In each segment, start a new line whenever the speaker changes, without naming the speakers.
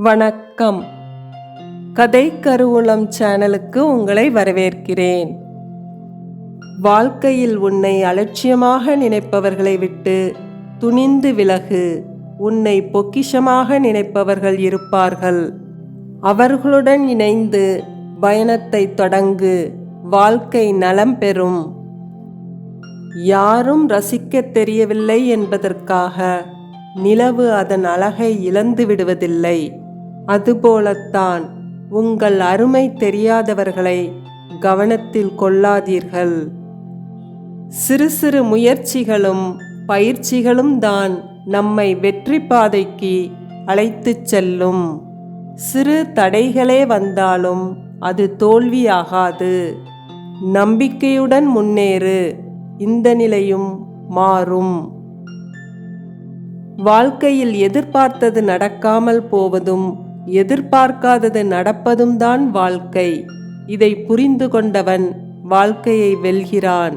வணக்கம். கதை கருவூலம் சேனலுக்கு உங்களை வரவேற்கிறேன். வாழ்க்கையில் உன்னை அலட்சியமாக நினைப்பவர்களை விட்டு துணிந்து விலகு. உன்னை பொக்கிஷமாக நினைப்பவர்கள் இருப்பார்கள். அவர்களுடன் இணைந்து பயணத்தை தொடங்கு. வாழ்க்கை நலம் பெறும். யாரும் ரசிக்கத் தெரியவில்லை என்பதற்காக நிலவு அதன் அழகை இழந்து விடுவதில்லை. அதுபோலத்தான் உங்கள் அருமை தெரியாதவர்களை கவனத்தில் கொள்ளாதீர்கள். சிறு சிறு முயற்சிகளும் பயிற்சிகளும் தான் நம்மை வெற்றி பாதைக்கு அழைத்துச் செல்லும். சிறு தடைகளே வந்தாலும் அது தோல்வியாகாது. நம்பிக்கையுடன் முன்னேறு இந்த நிலையும் மாறும். வாழ்க்கையில் எதிர்பார்த்தது நடக்காமல் போவதும் எதிர்பார்க்காதது நடப்பதும் தான் வாழ்க்கை. இதை புரிந்து கொண்டவன் வாழ்க்கையை வெல்கிறான்.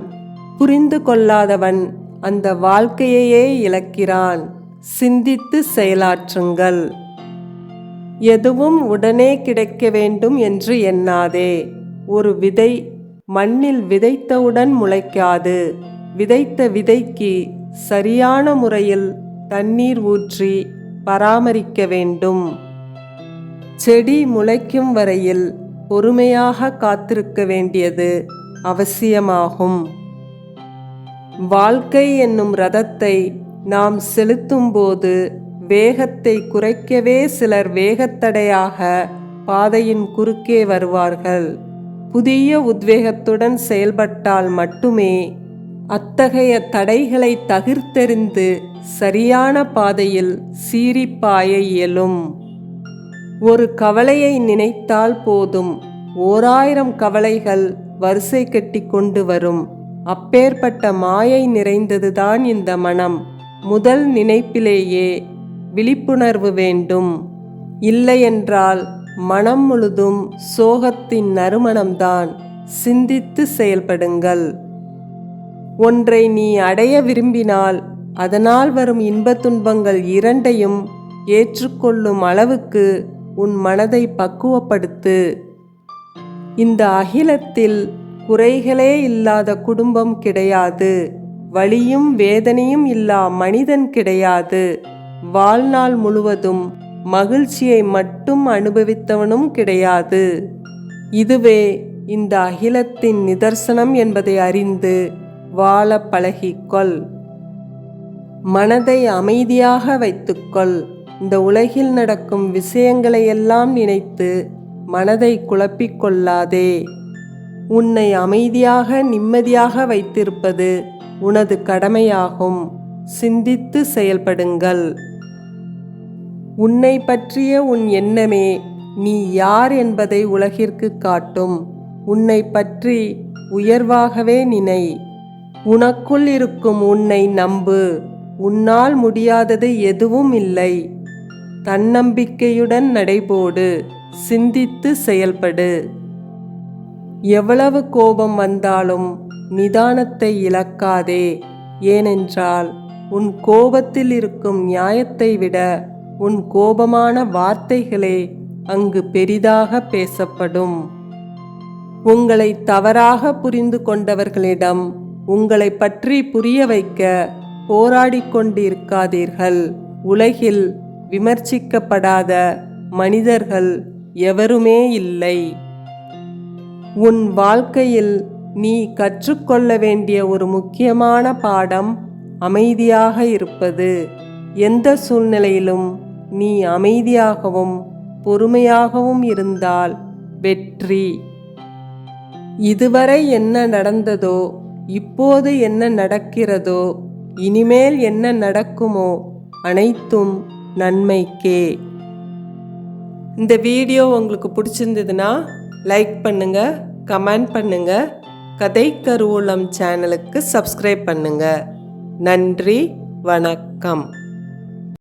புரிந்து கொள்ளாதவன் அந்த வாழ்க்கையையே இழக்கிறான். சிந்தித்து செயலாற்றுங்கள். எதுவும் உடனே கிடைக்க வேண்டும் என்று எண்ணாதே. ஒரு விதை மண்ணில் விதைத்தவுடன் முளைக்காது. விதைத்த விதைக்கு சரியான முறையில் தண்ணீர் ஊற்றி பராமரிக்க வேண்டும். செடி முளைக்கும் வரையில் பொறுமையாக காத்திருக்க வேண்டியது அவசியமாகும். வாழ்க்கை என்னும் ரதத்தை நாம் செலுத்தும்போது வேகத்தை குறைக்கவே சிலர் வேகத்தடையாக பாதையின் குறுக்கே வருவார்கள். புதிய உத்வேகத்துடன் செயல்பட்டால் மட்டுமே அத்தகைய தடைகளை தகிர்த்தெறிந்து சரியான பாதையில் சீரிப்பாய இயலும். ஒரு கவலையை நினைத்தால் போதும். ஓராயிரம் கவலைகள் வரிசை கட்டி கொண்டு வரும். அப்பேற்பட்ட மாயை நிறைந்ததுதான் இந்த மனம். முதல் நினைப்பிலேயே விழிப்புணர்வு வேண்டும். இல்லையென்றால் மனம் முழுதும் சோகத்தின் நறுமணம்தான். சிந்தித்து செயல்படுங்கள். ஒன்றை நீ அடைய விரும்பினால் அதனால் வரும் இன்பத் துன்பங்கள் இரண்டையும் ஏற்றுக்கொள்ளும் அளவுக்கு உன் மனதை பக்குவப்படுத்து. இந்த அகிலத்தில் குறைகளே இல்லாத குடும்பம் கிடையாது. வலியும் வேதனையும் இல்லா மனிதன் கிடையாது. வாழ்நாள் முழுவதும் மகிழ்ச்சியை மட்டும் அனுபவித்தவனும் கிடையாது. இதுவே இந்த அகிலத்தின் நிதர்சனம் என்பதை அறிந்து வாழ பழகிக்கொள். மனதை அமைதியாக வைத்துக்கொள். இந்த உலகில் நடக்கும் விஷயங்களையெல்லாம் நினைத்து மனதை குழப்பிக்கொள்ளாதே. உன்னை அமைதியாக நிம்மதியாக வைத்திருப்பது உனது கடமையாகும். சிந்தித்து செயல்படுங்கள். உன்னை பற்றிய உன் எண்ணமே நீ யார் என்பதை உலகிற்கு காட்டும். உன்னை பற்றி உயர்வாகவே நினை. உனக்குள் இருக்கும் உன்னை நம்பு. உன்னால் முடியாதது எதுவும் இல்லை. தன்னம்பிக்கையுடன் நடைபோடு சிந்தித்து செயல்படு. எவ்வளவு கோபம் வந்தாலும் நிதானத்தை இழக்காதே ஏனென்றால் உன் கோபத்தில் இருக்கும் நியாயத்தை விட உன் கோபமான வார்த்தைகளே அங்கு பெரிதாக பேசப்படும். உங்களை தவறாக புரிந்து கொண்டவர்களிடம் உங்களை பற்றி புரிய வைக்க போராடிக் கொண்டிருக்காதீர்கள். உலகில் விமர்சிக்கப்படாத மனிதர்கள் எவருமே இல்லை. உன் வாழ்க்கையில் நீ கற்றுக்கொள்ள வேண்டிய ஒரு முக்கியமான பாடம் அமைதியாக இருப்பது. எந்த சூழ்நிலையிலும் நீ அமைதியாகவும் பொறுமையாகவும் இருந்தால் வெற்றி. இதுவரை என்ன நடந்ததோ இப்போது என்ன நடக்கிறதோ இனிமேல் என்ன நடக்குமோ அனைத்தும் நன்மைக்கே. இந்த வீடியோ உங்களுக்கு பிடிச்சிருந்ததுன்னா லைக் பண்ணுங்க கமெண்ட் பண்ணுங்க கதை கருவூலம் சேனலுக்கு சப்ஸ்கிரைப் பண்ணுங்க. நன்றி வணக்கம்.